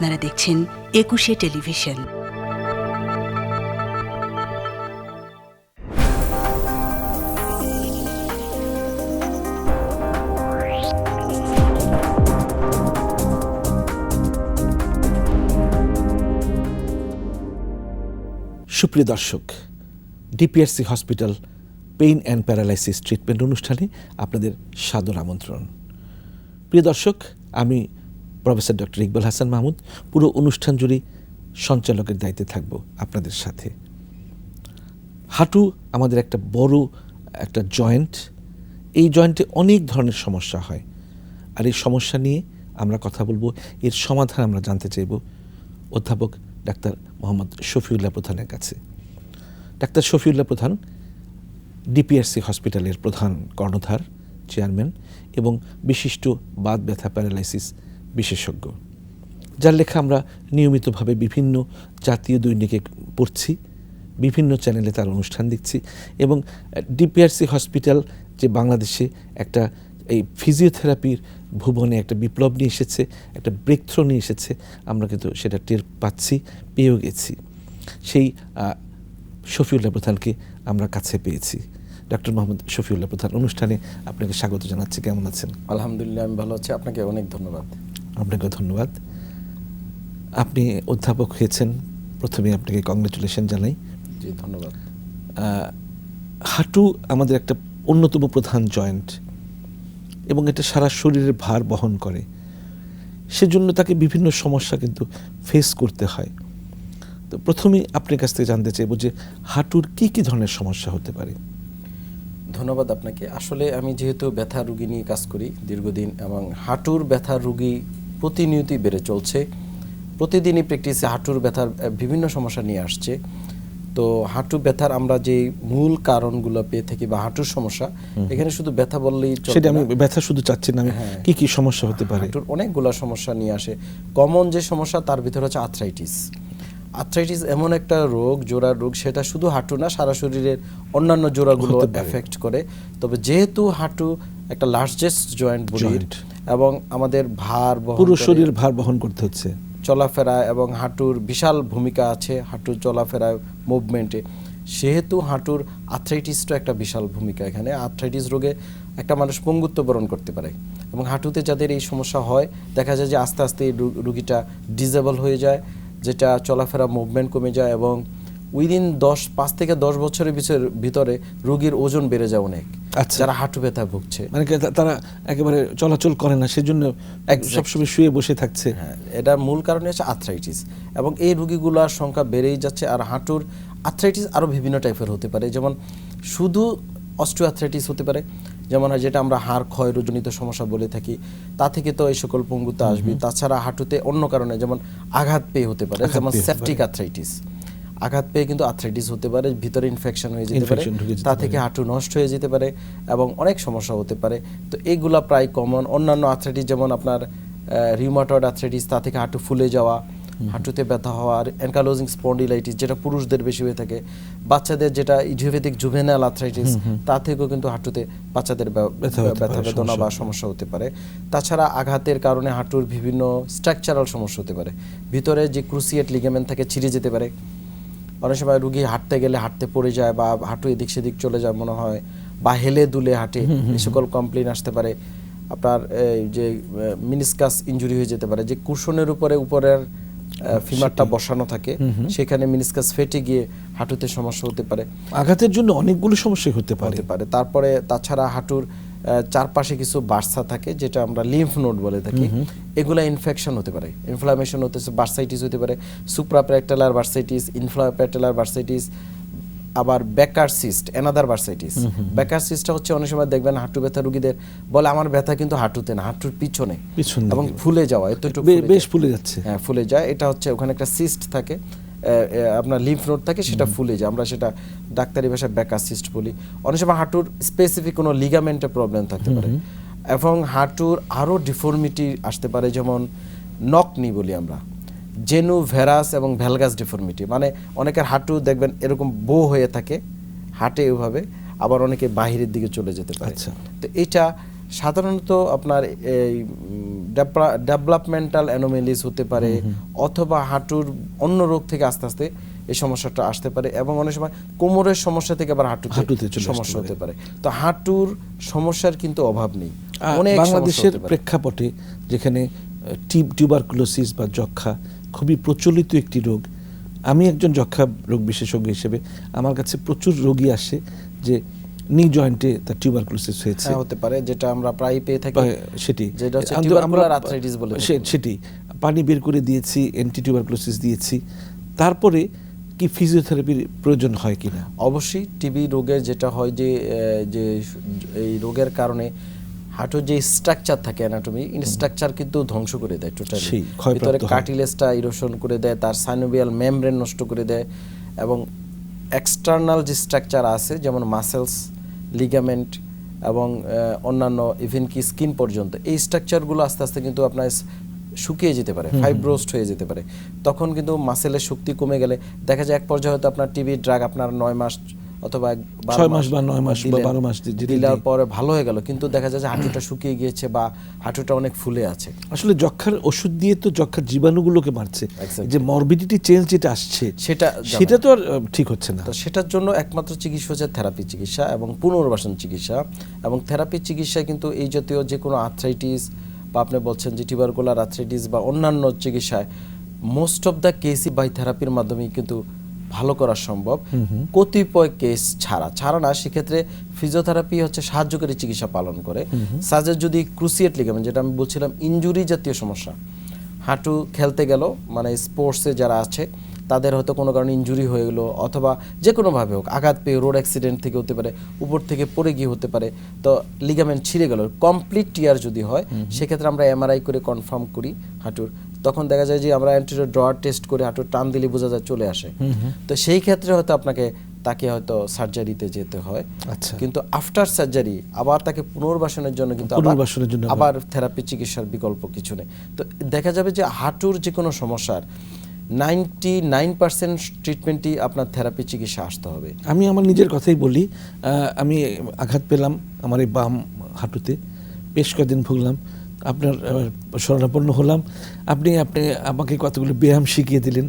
আপনারা দেখছেন একুশে টেলিভিশন। সুপ্রিয় দর্শক, DPRC hospital pain and paralysis treatment অনুষ্ঠানে আপনাদের সাদর আমন্ত্রণ। প্রিয় দর্শক, আমি প্রফেসর ডক্টর ইকবাল হাসান মাহমুদ, পুরো অনুষ্ঠান জুড়ে সঞ্চালকের দায়িত্বে থাকব আপনাদের সাথে। হাঁটু আমাদের একটা বড়, একটা জয়েন্ট। এই জয়েন্টে অনেক ধরনের সমস্যা হয়। আর এই সমস্যা নিয়ে আমরা কথা বলব, এর সমাধান আমরা জানতে চাইব অধ্যাপক ডাক্তার মোহাম্মদ শফিউল্লাহ প্রধানের কাছে। ডাক্তার শফিউল্লাহ প্রধান ডিপিআরসি হসপিটালের প্রধান কর্ণধার, চেয়ারম্যান এবং বিশিষ্ট বাত ব্যথা প্যারালাইসিস বিশেষজ্ঞ, যার লেখা আমরা নিয়মিতভাবে বিভিন্ন জাতীয় দৈনিকে পড়ছি, বিভিন্ন চ্যানেলে তার অনুষ্ঠান দেখছি এবং ডিপিআরসি হসপিটাল যে বাংলাদেশে একটা এই ফিজিওথেরাপির ভুবনে একটা বিপ্লব নিয়ে এসেছে, একটা ব্রেকথ্রো নিয়ে এসেছে, আমরা কিন্তু সেটা টের পাচ্ছি, পেয়েও গেছি। সেই শফিউল্লাহ প্রধানকে আমরা কাছে পেয়েছি। ডক্টর মোহাম্মদ শফিউল্লাহ প্রধান অনুষ্ঠানে আপনাকে স্বাগত জানাচ্ছি। কেমন আছেন? আলহামদুলিল্লাহ, আমি ভালো আছি। আপনাকে অনেক ধন্যবাদ। আপনাকে ধন্যবাদ। আপনি অধ্যাপক হয়েছেন প্রথমে আপনাকে কংগ্রেচুলেশন জানাই। জি ধন্যবাদ। হাঁটু আমাদের একটা অন্যতম প্রধান জয়েন্ট এবং এটা সারা শরীরের ভার বহন করে। সেজন্য তাকে বিভিন্ন সমস্যা কিন্তু ফেস করতে হয়। তো প্রথমেই আপনার কাছ থেকে জানতে চাইব যে হাঁটুর কি কি ধরনের সমস্যা হতে পারে? ধন্যবাদ আপনাকে। আসলে আমি যেহেতু ব্যথা রুগী নিয়ে কাজ করি দীর্ঘদিন এবং হাঁটুর ব্যথা রুগী প্রতিনিয়তই বেড়ে চলছে। প্রতিদিনই প্র্যাকটিসে হাঁটুর ব্যথার বিভিন্ন সমস্যা নিয়ে আসছে। তো হাঁটু ব্যথার আমরা যে মূল কারণগুলো পেয়ে থাকি বা হাঁটুর সমস্যা এখানে শুধু ব্যথা বললেই সেটা আমি ব্যথা শুধু চাচ্ছি না হ্যাঁ। কি কি সমস্যা হতে পারে? হাঁটুর অনেকগুলো সমস্যা নিয়ে আসে। কমন যে সমস্যা তার ভিতরে হচ্ছে আর্থ্রাইটিস আর্থ্রাইটিস এমন একটা রোগ জোড়ার রোগ সেটা শুধু হাঁটু না সারা শরীরের অন্যান্য জোড়াগুলো এফেক্ট করে। তবে যেহেতু হাঁটু একটা লার্জেস্ট জয়েন্ট বডির। এবং আমাদের ভার বহন পুরো শরীর ভার বহন করতে হচ্ছে। চলাফেরা এবং হাঁটুর বিশাল ভূমিকা আছে হাঁটুর চলাফেরা মুভমেন্টে সেহেতু হাঁটুর আর্থ্রাইটিসটা একটা বিশাল ভূমিকা এখানে। আর্থ্রাইটিস রোগে একটা মানুষ পঙ্গুত্ব বরণ করতে পারে এবং হাঁটুতে যাদের এই সমস্যা হয় দেখা যায় যে আস্তে আস্তে রুগীটা ডিজেবল হয়ে যায় যেটা চলাফেরা মুভমেন্ট কমে যায় এবং উইদিন দশ পাঁচ থেকে দশ বছরের ভিতর- ভিতরে রুগীর ওজন বেড়ে যায় অনেক। আচ্ছা। যারা হাঁটু ব্যথা ভুগছে। মানে তারা একেবারে চলাচল করে না সেজন্য. সবসময় শুয়ে বসে থাকছে। হ্যাঁ এটার মূল কারণে হচ্ছে আর্থ্রাইটিস এবং এই রোগীগুলোর সংখ্যা বেড়েই যাচ্ছে আর হাঁটুর আর্থ্রাইটিস আরও বিভিন্ন টাইপের হতে পারে। যেমন শুধু অস্ট্রিও আর্থ্রাইটিস হতে পারে যেমন যেটা আমরা হাড় ক্ষয় রোজনিত সমস্যা বলে থাকি তা থেকে তো এই সকল পঙ্গুতা আসবে। তাছাড়া হাঁটুতে অন্য কারণে যেমন আঘাত পেয়ে হতে পারে যেমন সেপটিক আর্থ্রাইটিস আঘাত পেয়ে কিন্তু আর্থ্রাইটিস হতে পারে ভিতরে ইনফেকশন হয়ে যেতে পারে তা থেকে হাঁটু নষ্ট হয়ে যেতে পারে এবং অনেক সমস্যা হতে পারে। তো এইগুলা প্রায় কমন অন্যান্য আর্থ্রাইটিস যেমন আপনার রিউমাটয়েড আর্থ্রাইটিস তা থেকে হাঁটু ফুলে যাওয়া হাঁটুতে ব্যথা হওয়া আর অ্যানকালোজিং স্পন্ডিলাইটিস যেটা পুরুষদের বেশি হয়ে থাকে। বাচ্চাদের যেটা ইডিওপ্যাথিক জুভেনাল আর্থ্রাইটিস তা থেকেও কিন্তু হাঁটুতে বাচ্চাদের ব্যথা বেদনা বা সমস্যা। হতে পারে। তাছাড়া আঘাতের কারণে হাঁটুর বিভিন্ন স্ট্রাকচারাল সমস্যা হতে পারে। ভিতরে যে ক্রুসিয়েট লিগামেন্ট থাকে ছিঁড়ে যেতে পারে। অনেক সময় রুগী হাঁটতে গেলে হাঁটতে পড়ে যায় বা হাঁটু এদিক সেদিক চলে যায় মনে হয় বা হেলে দুলে হাঁটে সকল কমপ্লেন আসতে পারে। আপনার এই যে মিনিসকাস ইনজুরি হয়ে যেতে পারে যে কুশনের উপরে উপরের ফিমারটা বসানো থাকে সেখানে মিনিসকাস ফেটে গিয়ে হাঁটুতে সমস্যা হতে পারে। আঘাতের জন্য অনেকগুলো সমস্যা হতে পারে। পারে। তারপরে তাছাড়া হাঁটুর চারপাশে কিছু বার্সা থাকে যেটা আমরা লিম্ফ নোড বলে থাকি। এগুলা ইনফেকশন হতে পারে। ইনফ্লামেশন হতে বার্সাইটিস হতে পারে সুপ্রাপ্যাটেলার বার্সাইটিস ইনফ্লাপ্যাটেলার বার্সাইটিস আবার বেকার সিস্ট এনাদার বার্সাইটিস বেকার সিস্টটা হচ্ছে অনেক সময় দেখবেন হাঁটু ব্যথা রুগীদের বলে আমার ব্যথা কিন্তু হাঁটুতে না হাঁটুর পিছনে পিছন এবং ফুলে যাওয়া এতটুকু বেশ ফুলে যাচ্ছে। হ্যাঁ ফুলে যায়। এটা হচ্ছে ওখানে একটা সিস্ট থাকে। আপনার লিম্ফ নোড থাকে সেটা ফুলে যায়। আমরা সেটা ডাক্তারি ভাষায় ব্যাকার সিস্ট বলি। অনেক সময় হাঁটুর স্পেসিফিক কোনো লিগামেন্টের প্রবলেম থাকতে পারে। এবং হাঁটুর আরও ডিফর্মিটি আসতে পারে যেমন নকনি বলি আমরা। জেনু ভেরাস এবং ভ্যালগাস ডিফর্মিটি মানে অনেকের হাঁটু দেখবেন এরকম বো হয়ে থাকে হাঁটে এভাবে আবার অনেকে বাহিরের দিকে চলে যেতে পারে। আচ্ছা। তো এটা সাধারণত আপনার এই ডেভেলপমেন্টাল অ্যানোমেলিস হতে পারে অথবা হাঁটুর অন্য রোগ থেকে আস্তে আস্তে এই সমস্যাটা আসতে পারে এবং অনেক সময় কোমরের সমস্যা থেকে আবার হাঁটুতে হাঁটুতে সমস্যা হতে পারে। তো হাঁটুর সমস্যার কিন্তু অভাব নেই। অনেক বাংলাদেশের। প্রেক্ষাপটে যেখানে টিউবারকুলোসিস বা যক্ষা খুবই প্রচলিত একটি রোগ আমি একজন যক্ষা রোগ বিশেষজ্ঞ হিসেবে আমার কাছে প্রচুর রোগী আসে যে নি জয়েন্টে তার টিউবারকুলোসিস হয়েছে। হ্যাঁ, হতে পারে যেটা আমরা প্রায় পেয়ে থাকি। সেটি। যেটা হচ্ছে tubercular arthritis বলে সেটি। পানি বের করে দিয়েছি অ্যান্টি টিউবারকুলোসিস দিয়েছি। তারপরে কি ফিজিওথেরাপির প্রয়োজন হয় কিনা? অবশ্যই টিবি রোগের যেটা হয় যে যে এই রোগের কারণে হাঁটুর যে স্ট্রাকচার থাকে অ্যানাটমি স্ট্রাকচার কিন্তু ধ্বংস করে দেয় টোটালি ভিতরে। কার্টিলেজটা ইরোশন করে দেয় তার সাইনোভিয়াল মেমব্রেন নষ্ট করে দেয় এবং এক্সটার্নাল যে স্ট্রাকচার আছে যেমন মাসেলস লিগামেন্ট এবং অন্যান্য ইভেন কি স্কিন পর্যন্ত এই স্ট্রাকচারগুলো আস্তে আস্তে কিন্তু আপনার শুকিয়ে যেতে পারে ফাইব্রোস্ট হয়ে যেতে পারে। তখন কিন্তু মাসেলের শক্তি কমে গেলে দেখা যায় এক পর্যায়ে হয়তো আপনার টিবি ড্রাগ আপনার নয় মাস অথবা ছয় মাস বা নয় মাস বা বারো মাস পরে ভালো হয়ে গেল কিন্তু দেখা যায় যে হাঁটুটা শুকিয়ে গিয়েছে বা হাঁটুটা অনেক ফুলে আছে। আসলে যক্ষার ওষুধ দিয়ে তো যক্ষার জীবাণুগুলোকে মারছে যে মরবিডিটি চেঞ্জ যেটা আসছে সেটা সেটা তো আর ঠিক হচ্ছে না। তো সেটার জন্য একমাত্র চিকিৎসা হচ্ছে থেরাপি চিকিৎসা এবং পুনর্বাসন চিকিৎসা এবং থেরাপি চিকিৎসায় কিন্তু এই জাতীয় যে কোনো আর্থ্রাইটিস বা আপনি বলছেন যে টিউবারকুলার আর্থ্রাইটিস বা অন্যান্য চিকিৎসায় মোস্ট অফ দ্য কেসই বাই থেরাপির মাধ্যমেই কিন্তু ভালো করা সম্ভব। কতিপয় কেস ছাড়া ছাড়া না সেক্ষেত্রে ফিজিওথেরাপি হচ্ছে সাহায্যকারী চিকিৎসা পালন করে। সাজের যদি ক্রুসিয়েট লিগামেন্ট যেটা আমি বলছিলাম ইনজুরি জাতীয় সমস্যা। হাঁটু খেলতে গেল মানে স্পোর্টসে যারা আছে তাদের হয়তো কোনো কারণে ইনজুরি হয়ে গেলো অথবা যে কোনোভাবে হোক আঘাত পেয়ে রোড অ্যাক্সিডেন্ট থেকে হতে পারে উপর থেকে পড়ে গিয়ে হতে পারে তো লিগামেন্ট ছিঁড়ে গেল। কমপ্লিট টিয়ার যদি হয় সেক্ষেত্রে আমরা এমআরআই করে কনফার্ম করি হাঁটুর। তখন দেখা যায় যে আমরা অ্যান্টিরিয়র ড্রয়ার টেস্ট করে হাঁটুর টান দিলে বোঝা যায় চলে আসে। তো সেই ক্ষেত্রে হয়তো আপনাকে তাকে হয়তো সার্জারিতে যেতে হয়। আচ্ছা। কিন্তু আফটার সার্জারি আবার তাকে পুনর্বাসনের জন্য কিন্তু পুনর্বাসনের জন্য আবার- থেরাপি চিকিৎসার বিকল্প কিছু নেই। তো দেখা যাবে যে হাঁটুর যে কোনো সমস্যার নাইনটি নাইন পার্সেন্ট ট্রিটমেন্টই আপনার থেরাপি চিকিৎসা আসতে হবে। আমি আমার নিজের কথাই বলি আমি আঘাত পেলাম আমার এই বাম হাঁটুতে বেশ কয়েকদিন ভুগলাম। আপনার আহ, শরণাপন্ন হলাম। আপনি আপনি আমাকে কতগুলো ব্যায়াম শিখিয়ে দিলেন।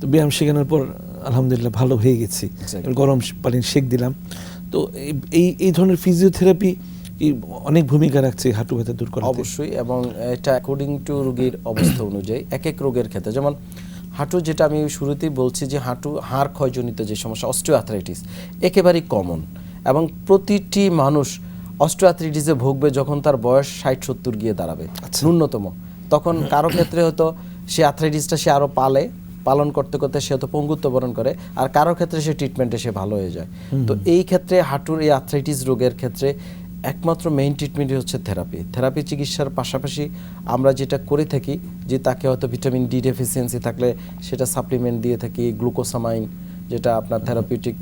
তো ব্যায়াম শেখানোর পর আলহামদুলিল্লাহ ভালো হয়ে গেছি। গরম পানি শেক দিলাম। তো এই- এই ধরনের ফিজিওথেরাপি অনেক ভূমিকা রাখছে হাঁটু ব্যথা দূর করা অবশ্যই এবং এটা অ্যাকর্ডিং টু রোগীর অবস্থা অনুযায়ী এক এক রোগের ক্ষেত্রে। যেমন হাঁটু যেটা আমি শুরুতেই বলছি যে হাঁটু হাড় ক্ষয়জনিত যে সমস্যা অস্টিওআথরাইটিস একেবারেই কমন এবং প্রতিটি মানুষ অস্টিওআথরাইটিসে ভুগবে যখন তার বয়স ষাট সত্তর গিয়ে দাঁড়াবে আচ্ছা। ন্যূনতম। তখন কারও ক্ষেত্রে হয়তো সে আথরাইটিসটা সে আরও পালে পালন করতে করতে সে হয়তো পঙ্গুত্ব বরণ করে আর কারও ক্ষেত্রে সে ট্রিটমেন্টে সে ভালো হয়ে যায়। তো এই ক্ষেত্রে হাঁটুর এই আথরাইটিস রোগের ক্ষেত্রে একমাত্র মেইন ট্রিটমেন্টই হচ্ছে থেরাপি থেরাপি চিকিৎসার পাশাপাশি আমরা যেটা করে থাকি যে তাকে হয়তো ভিটামিন ডি ডেফিসিয়েন্সি থাকলে সেটা সাপ্লিমেন্ট দিয়ে থাকি গ্লুকোসামাইন যেটা আপনার থেরাপিউটিক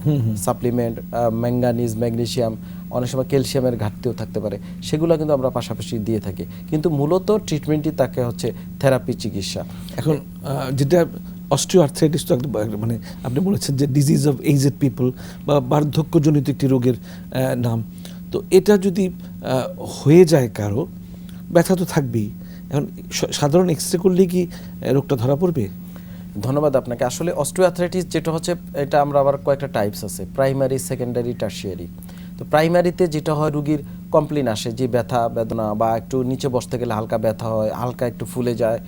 সাপ্লিমেন্ট ম্যাঙ্গানিজ ম্যাগনেসিয়াম অনেক সময় ক্যালসিয়ামের ঘাটতিও থাকতে পারে। সেগুলো কিন্তু আমরা পাশাপাশি দিয়ে থাকি। কিন্তু মূলত ট্রিটমেন্টই তাকে হচ্ছে থেরাপি চিকিৎসা। এখন যেটা অস্টিও আর্থ্রাইটিস তো মানে আপনি বলেছেন যে ডিজিজ অফ এইজেড পিপল বা বার্ধক্যজনিত একটি রোগের নাম। তো এটা যদি হয়ে যায় কারও ব্যথা তো থাকবেই। এখন সাধারণ এক্সরে করলে কি রোগটা ধরা পড়বে? ধন্যবাদ আপনাকে। আসলে অস্টিওআথরাইটিস যেটা হচ্ছে এটা আমরা আবার কয়েকটা টাইপস আছে প্রাইমারি সেকেন্ডারি টার্সিয়ারি তো প্রাইমারিতে যেটা হয় রুগীর কমপ্লেন আসে যে ব্যথা বেদনা বা একটু নিচে বসতে গেলে হালকা ব্যথা হয় হালকা একটু ফুলে যায়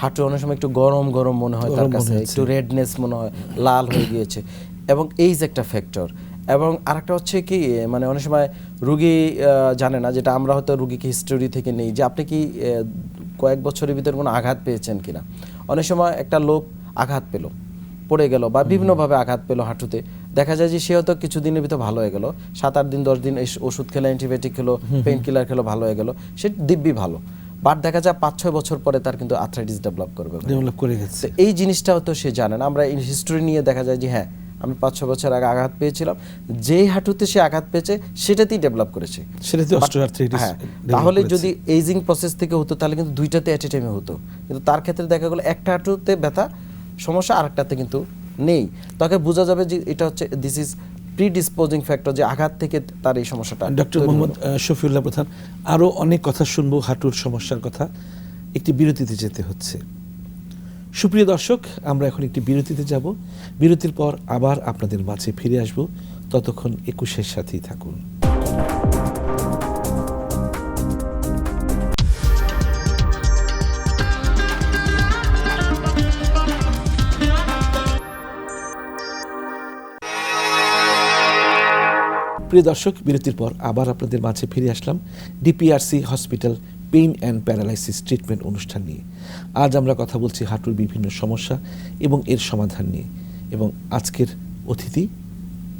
হাঁটু অনেক সময় একটু গরম গরম মনে হয় তার কাছে একটু রেডনেস মনে হয় লাল হয়ে গিয়েছে। এবং এই যে একটা ফ্যাক্টর এবং আরেকটা হচ্ছে কি মানে অনেক সময় রুগী জানে না যেটা আমরা হয়তো রুগীকে হিস্টোরি থেকে নেই যে আপনি কি কয়েক বছরের ভিতরে কোনো আঘাত পেয়েছেন কিনা। অনেক সময় একটা লোক আঘাত পেল পড়ে গেল বা বিভিন্নভাবে আঘাত পেল হাঁটুতে। দেখা যায় যে সে হয়তো কিছুদিনের ভিতরে ভালো হয়ে গেল। সাত আট দিন দশ দিন ওষুধ খেলো অ্যান্টিবায়োটিক খেলো পেইন কিলার খেলো ভালো হয়ে গেল। সে দিব্যি ভালো। বাট দেখা যায় পাঁচ ছয় বছর পরে তার কিন্তু আর্থ্রাইটিস ডেভেলপ করবে। ডেভেলপ করে গেছে। এই জিনিসটাও তো সে জানে না। আমরা হিস্টোরি নিয়ে দেখা যায় যে হ্যাঁ আমি পাঁচ ছ বছর আগে আঘাত পেয়েছিলাম। যেই হাঁটুতে সে আঘাত পেয়েছে সেটাতেই ডেভেলপ করেছে। সেটাতে অস্টিওআর্থ্রাইটিস হ্যাঁ তাহলে যদি এইজিং প্রসেস থেকে হতো তাহলে কিন্তু দুইটাতে অ্যাট এ টাইমে হতো। কিন্তু তার ক্ষেত্রে দেখা গেলো একটা হাঁটুতে ব্যথা সমস্যা আরেকটাতে কিন্তু নেই। তাকে বোঝা যাবে যে এটা হচ্ছে দিস ইজ প্রিডিসপোজিং ফ্যাক্টর যে আঘাত থেকে তার এই সমস্যাটা ডক্টর মোহাম্মদ শফিউল্লাহ প্রধান আরও অনেক কথা শুনব হাঁটুর সমস্যার কথা। একটি বিরতিতে যেতে হচ্ছে। সুপ্রিয় দর্শক আমরা এখন একটি বিরতিতে যাব। বিরতির পর আবার আপনাদের মাঝে ফিরে আসব। ততক্ষণ একুশের সাথেই থাকুন। প্রিয় দর্শক, বিরতির পর আবার আপনাদের মাঝে ফিরে আসলাম DPRC hospital pain and paralysis treatment অনুষ্ঠান নিয়ে। আজ আমরা কথা বলছি হাঁটুর বিভিন্ন সমস্যা এবং এর সমাধান নিয়ে এবং আজকের অতিথি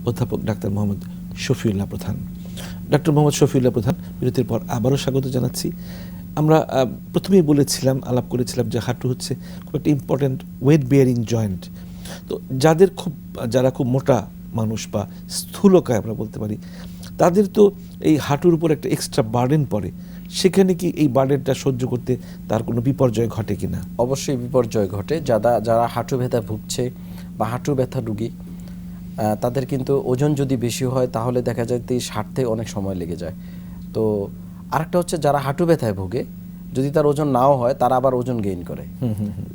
অধ্যাপক ডাক্তার মোহাম্মদ শফিউল্লাহ প্রধান। ডক্টর মোহাম্মদ শফিউল্লাহ প্রধান, বিরতির পর আবারও স্বাগত জানাচ্ছি। আমরা প্রথমেই বলেছিলাম, আলাপ করেছিলাম যে হাঁটু হচ্ছে খুব একটা ইম্পর্ট্যান্ট ওয়েট বিয়ারিং জয়েন্ট তো যাদের খুব, যারা খুব মোটা মানুষ বা স্থূলকায় আমরা বলতে পারি, তাদের তো এই হাঁটুর উপর একটা এক্সট্রা বার্ডেন পড়ে। সেখানে কি এই বার্ডেনটা সহ্য করতে তার কোনো বিপর্যয় ঘটে কিনা অবশ্যই বিপর্যয় ঘটে। যারা যারা হাঁটু ব্যথা ভুগছে বা হাঁটু ব্যথা রুগী তাদের কিন্তু ওজন যদি বেশি হয় তাহলে দেখা যায় যে সারতে অনেক সময় লেগে যায়। তো আরেকটা হচ্ছে যারা হাঁটু ব্যথায় ভোগে যদি তার ওজন নাও হয় তারা আবার ওজন গেইন করে।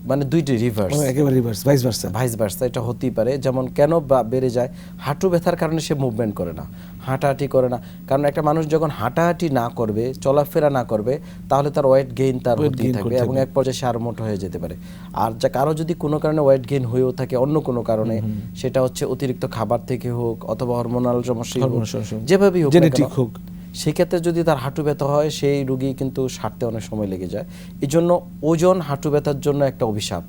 মানে দুইটি রিভার্স একেবারে reverse vice versa vice versa এটা হতেই পারে। যেমন কেন বেড়ে যায়? হাঁটু ব্যথার কারণে সে মুভমেন্ট করে না হাঁটাহাঁটি করে না। কারণ একটা মানুষ যখন হাঁটাহাঁটি না করবে চলাফেরা না করবে তাহলে তার ওয়েট গেইন তার হতেই থাকবে এবং এক পর্যায়ে সে আরও মোটা হয়ে যেতে পারে। আর যা কারও যদি কোনো কারণে ওয়েট গেইন হয়েও থাকে অন্য কোনো কারণে সেটা হচ্ছে অতিরিক্ত খাবার থেকে হোক অথবা হরমোনাল সমস্যা যেভাবেই হোক কেন, হোক। সেক্ষেত্রে যদি তার হাঁটু ব্যথা হয় সেই রুগী কিন্তু সারতে অনেক সময় লেগে যায়। এই জন্য ওজন হাঁটু ব্যথার জন্য একটা অভিশাপ।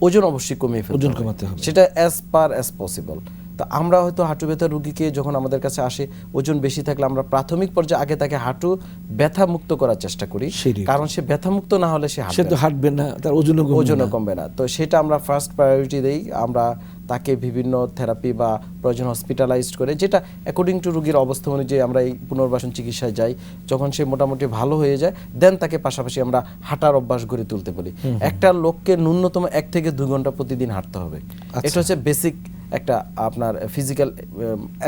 ওজন অবশ্যই কমিয়ে ফেলতে ওজন কমাতে হবে। সেটা অ্যাজ পার অ্যাজ পসিবল তো আমরা হয়তো হাঁটু ব্যথা রুগীকে যখন আমাদের কাছে আসে ওজন বেশি থাকলে আমরা প্রাথমিক পর্যায়ে আগে তাকে হাঁটু ব্যথা মুক্ত করার চেষ্টা করি। কারণ সে ব্যথা মুক্ত না হলে সে হাঁটবে না। তার ওজনও ওজনও কমবে না। তো সেটা আমরা ফার্স্ট প্রায়োরিটি দেই। আমরা তাকে বিভিন্ন থেরাপি বা প্রয়োজন হসপিটালাইজড করে যেটা অ্যাকর্ডিং টু রুগীর অবস্থা অনুযায়ী আমরা এই পুনর্বাসন চিকিৎসায় যাই যখন সে মোটামুটি ভালো হয়ে যায় দেন তাকে পাশাপাশি আমরা হাঁটার অভ্যাস গড়ে তুলতে পারি। একটা লোককে ন্যূনতম এক থেকে দুই ঘণ্টা প্রতিদিন হাঁটতে হবে। আচ্ছা। এটা হচ্ছে বেসিক একটা আপনার ফিজিক্যাল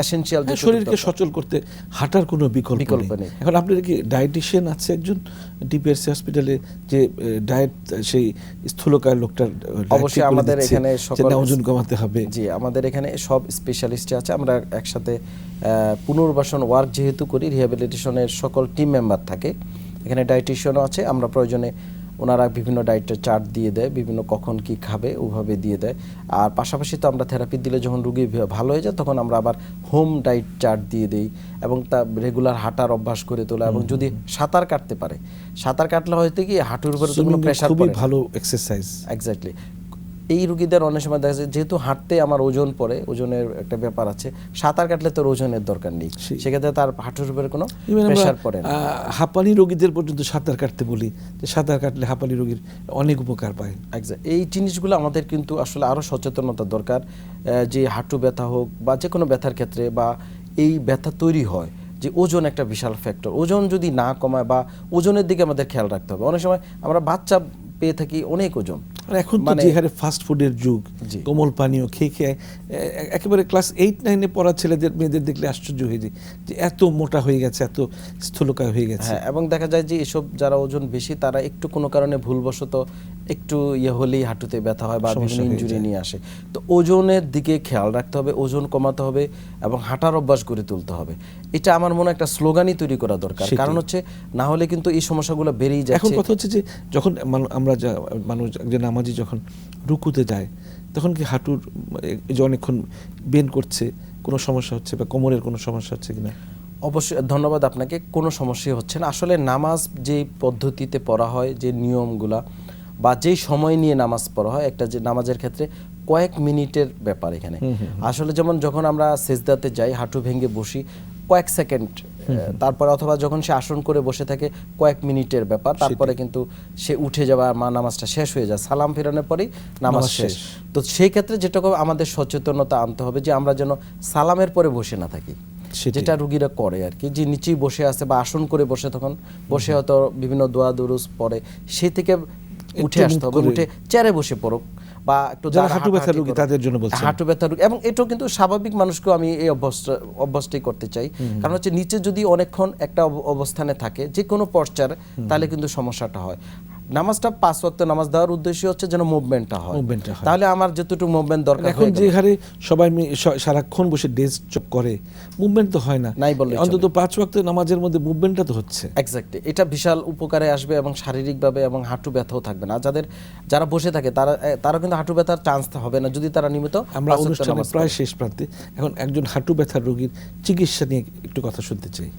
এসেনশিয়াল হ্যাঁ, শরীরকে সচল করতে হাঁটার কোনো বিকল্প বিকল্প নেই। নেই। এখন আপনার কি ডায়েটিশিয়ান আছে একজন? ডিপিআরসি হসপিটালে যে ডায়েট সেই স্থূলকায় লোকটার অবশ্যই আমাদের এখানে সকল ওজন কমাতে হবে। জি আমাদের এখানে সব স্পেশালিস্ট আছে। আমরা একসাথে পুনর্বাসন ওয়ার্ক যেহেতু করি রিহ্যাবিলিটেশনের সকল টিম মেম্বার থাকে। এখানে ডায়েটিশিয়ানও আছে। আমরা প্রয়োজনে ওনারা বিভিন্ন ডায়েটের চার্ট দিয়ে দেয় বিভিন্ন কখন কি খাবে ওভাবে দিয়ে দেয়। আর পাশাপাশি তো আমরা থেরাপি দিলে যখন রুগী ভালো হয়ে যায় তখন আমরা আবার হোম ডায়েট চার্ট দিয়ে দিই এবং তা রেগুলার হাঁটার অভ্যাস করে তোলা এবং যদি সাঁতার কাটতে পারে সাঁতার কাটলে হয়তো কি হাঁটুর উপরে তো কোনো প্রেশার খুবই ভালো এক্সারসাইজ এক্স্যাক্টলি এই রুগীদের অনেক সময় দেখা যায় যেহেতু হাঁটতে আমার ওজন পড়ে ওজনের একটা ব্যাপার আছে সাঁতার কাটলে তোর ওজনের দরকার নেই। সেক্ষেত্রে তার হাঁটুর উপরে কোনো প্রেশার পড়ে না। হাঁপানি রোগীদের পর্যন্ত সাঁতার কাটতে বলি যে সাঁতার কাটলে হাঁপানি রোগীর অনেক উপকার পায়. এই জিনিসগুলো আমাদের কিন্তু আসলে আরও সচেতনতা দরকার যে হাঁটু ব্যথা হোক বা যে কোনো ব্যথার ক্ষেত্রে বা এই ব্যথা তৈরি হয় যে ওজন একটা বিশাল ফ্যাক্টর ওজন যদি না কমায় বা ওজনের দিকে আমাদের খেয়াল রাখতে হবে। অনেক সময় আমরা বাচ্চা পেয়ে থাকি অনেক ওজন। এখন তো যে হারে ফাস্ট ফুডের যুগ। কোমল পানীয় খেয়ে খেয়ে একেবারে ক্লাস এইট নাইনে পড়া ছেলেদের মেয়েদের দেখলে আশ্চর্য হয়ে যায় যে এত মোটা হয়ে গেছে এত স্থূলকায় হয়ে গেছে হ্যাঁ এবং দেখা যায় যে এসব যারা ওজন বেশি তারা একটু কোনো কারণে ভুলবশত একটু ইয়ে হলেই হাঁটুতে ব্যথা হয় বা বিভিন্ন যায়। নিয়ে আসে। তো ওজনের দিকে খেয়াল রাখতে হবে ওজন কমাতে হবে এবং হাঁটার অভ্যাস গড়ে তুলতে হবে। এটা আমার মনে একটা স্লোগানই তৈরি করা দরকার। কারণ হচ্ছে না হলে কিন্তু এই সমস্যাগুলো বেড়েই যায় এখন কথা হচ্ছে যে যখন আমরা মানুষ যে নামাজি যখন রুকুতে যায় তখন কি হাঁটুর যে অনেকক্ষণ বেন করছে কোনো সমস্যা হচ্ছে বা কোমরের কোনো সমস্যা হচ্ছে কিনা? অবশ্যই ধন্যবাদ আপনাকে। কোনো সমস্যাই হচ্ছে না। আসলে নামাজ যে পদ্ধতিতে পড়া হয় যে নিয়মগুলা বা যেই সময় নিয়ে নামাজ পড়া হয় একটা যে নামাজের ক্ষেত্রে কয়েক মিনিটের ব্যাপার এখানে। আসলে যেমন যখন আমরা সেজদাতে যাই হাঁটু ভেঙে বসি কয়েক সেকেন্ড তারপরে অথবা যখন সে আসন করে বসে থাকে কয়েক মিনিটের ব্যাপার তারপরে কিন্তু সে উঠে যাওয়া মা নামাজটা শেষ হয়ে যায় সালাম ফেরানোর পরেই নামাজ শেষ। তো সেই ক্ষেত্রে যেটা করে আমাদের সচেতনতা আনতে হবে যে আমরা যেন সালামের পরে বসে না থাকি। যেটা রুগীরা করে আর কি যে নিচেই বসে আছে বা আসন করে বসে তখন বসে হয়তো বিভিন্ন দোয়া দুরুস পরে সেই থেকে উঠে আসতে হবে উঠে চেয়ারে বসে পড়ুক বা একটু যারা হাঁটু ব্যথা রোগী তাদের জন্য বলছি হাঁটু ব্যথা রোগী। এবং এটাও কিন্তু স্বাভাবিক মানুষকেও আমি এই অভ্যস্ত অভ্যস্তই করতে চাই। কারণ হচ্ছে নিচে যদি অনেকক্ষণ একটা অবস্থানে থাকে যে কোনো পশ্চার তাহলে কিন্তু সমস্যাটা হয়। নামাজটা পাঁচ ওয়াক্ত নামাজ দেওয়ার উদ্দেশ্য হচ্ছে যেন মুভমেন্টটা হয়। Movement-টা হয়। তাহলে আমার যতটুকু মুভমেন্ট দরকার এখন যে হারে সবাই সারাক্ষণ বসে ডেস্ক চপ করে মুভমেন্ট তো হয় না। নাই চলে। অন্তত পাঁচ ওয়াক্ত নামাজের মধ্যে মুভমেন্টটা তো হচ্ছে। এক্স্যাক্টলি এটা বিশাল উপকারে আসবে এবং শারীরিকভাবে এবং হাঁটু ব্যথাও থাকবে না। যাদের যারা বসে থাকে তারা তারা কিন্তু হাঁটু ব্যথার চান্স হবে না যদি তারা নিয়মিত আমরা অনুষ্ঠানে প্রায় শেষ প্রান্তে এখন একজন হাঁটু ব্যথার রোগীর চিকিৎসা নিয়ে একটু কথা শুনতে চাই।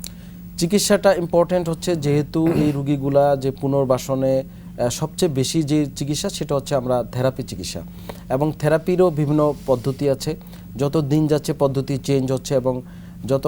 চিকিৎসাটা ইম্পর্টেন্ট হচ্ছে যেহেতু এই রুগীগুলা যে পুনর্বাসনে সবচেয়ে বেশি যে চিকিৎসা সেটা হচ্ছে আমরা থেরাপি চিকিৎসা। এবং থেরাপিরও বিভিন্ন পদ্ধতি আছে। যত দিন যাচ্ছে পদ্ধতি চেঞ্জ হচ্ছে এবং যত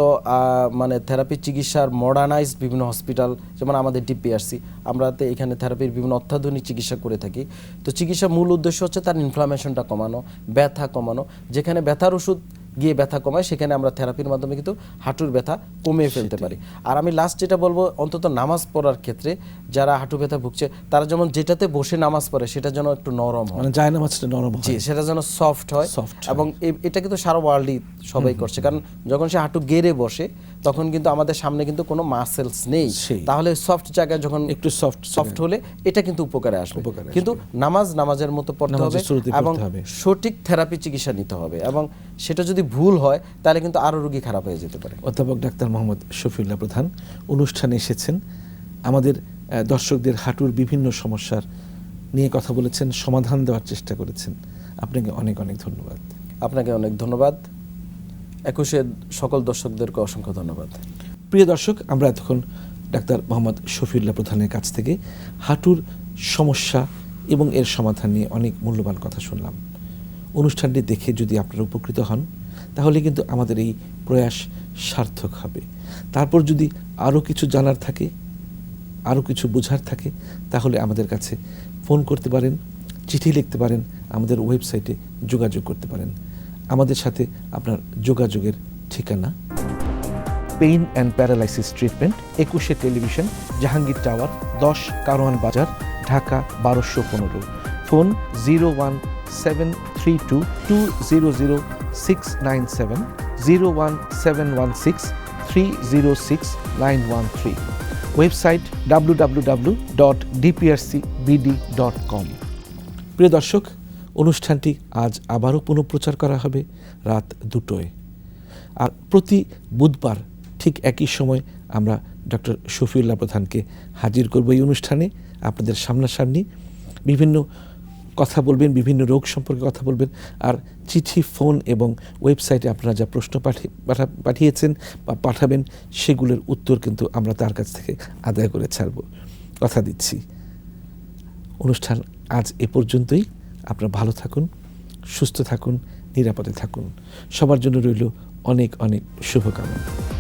মানে থেরাপি চিকিৎসার মডার্নাইজ বিভিন্ন হসপিটাল যেমন আমাদের ডিপিআরসি আমরা তো এখানে থেরাপির বিভিন্ন অত্যাধুনিক চিকিৎসা করে থাকি। তো চিকিৎসার মূল উদ্দেশ্য হচ্ছে তার ইনফ্লামেশনটা কমানো, ব্যথা কমানো। যেখানে ব্যথার ওষুধ গিয়ে ব্যথা কমায় সেখানে আমরা থেরাপির মাধ্যমে কিন্তু হাঁটুর ব্যথা কমিয়ে ফেলতে পারি। আর আমি লাস্ট যেটা বলব অন্তত নামাজ পড়ার ক্ষেত্রে যারা হাঁটু ব্যথা ভুগছে তারা যেমন যেটাতে বসে নামাজ পড়ে সেটা যেন একটু নরম হয়। মানে যায় নামাজটা নরম হয়। জি সেটা যেন সফট হয় সফট এবং এটা কিন্তু সারা ওয়ার্ল্ডই সবাই করছে। কারণ যখন সে হাঁটু গেড়ে বসে তখন কিন্তু আমাদের সামনে কিন্তু কোনো মাসেলস নেই। তাহলে সফট জায়গায় যখন একটু সফট সফট হলে। এটা কিন্তু উপকারে আসবে। উপকারে কিন্তু নামাজ নামাজের মতো পড়তে হবে এবং সঠিক থেরাপি চিকিৎসা নিতে হবে এবং সেটা যদি ভুল হয় তাহলে কিন্তু আরও রোগী খারাপ হয়ে যেতে পারে। অধ্যাপক ডাক্তার মোহাম্মদ শফিউল্লাহ প্রধান অনুষ্ঠানে এসেছেন। আমাদের দর্শকদের হাঁটুর বিভিন্ন সমস্যার নিয়ে কথা বলেছেন সমাধান দেওয়ার চেষ্টা করেছেন। আপনাকে অনেক অনেক ধন্যবাদ। আপনাকে অনেক ধন্যবাদ। একুশে সকল দর্শকদেরকে অসংখ্য ধন্যবাদ। প্রিয় দর্শক, আমরা এতক্ষণ ডাক্তার মোহাম্মদ শফিউল্লাহ প্রধানের কাছ থেকে হাঁটুর সমস্যা এবং এর সমাধান নিয়ে অনেক মূল্যবান কথা শুনলাম। অনুষ্ঠানটি দেখে যদি আপনারা উপকৃত হন, তাহলে কিন্তু আমাদের এই প্রয়াস সার্থক হবে। তারপর যদি আরও কিছু জানার থাকে, আরও কিছু বোঝার থাকে, তাহলে আমাদের কাছে ফোন করতে পারেন, চিঠি লিখতে পারেন, আমাদের ওয়েবসাইটে যোগাযোগ করতে পারেন। আমাদের সাথে আপনার যোগাযোগের ঠিকানা। Pain and paralysis treatment Ekushey television, Jahangir tower, দশ কারওয়ান বাজার, ঢাকা বারোশো পনেরো। Phone zero one seven three two two zero zero six nine seven, zero one seven one six three zero six nine one three. Website W W W dot DPRC BD dot com. প্রিয় দর্শক অনুষ্ঠানটি আজ আবারও পুনঃপ্রচার করা হবে রাত দুটোয়। আর প্রতি বুধবার ঠিক একই সময় আমরা ডক্টর শফিউল্লাহ প্রধানকে হাজির করব এই অনুষ্ঠানে। আপনাদের সামনাসামনি বিভিন্ন কথা বলবেন, বিভিন্ন রোগ সম্পর্কে কথা বলবেন, আর চিঠি, ফোন এবং ওয়েবসাইটে আপনারা যা প্রশ্ন পাঠিয়ে পাঠা, পাঠিয়েছেন বা পাঠাবেন সেগুলোর উত্তর কিন্তু আমরা তার কাছ থেকে আদায় করে ছাড়ব। কথা দিচ্ছি। অনুষ্ঠান আজ এ পর্যন্তই। আপনারা ভালো থাকুন সুস্থ থাকুন নিরাপদে থাকুন। সবার জন্য রইল অনেক অনেক শুভকামনা।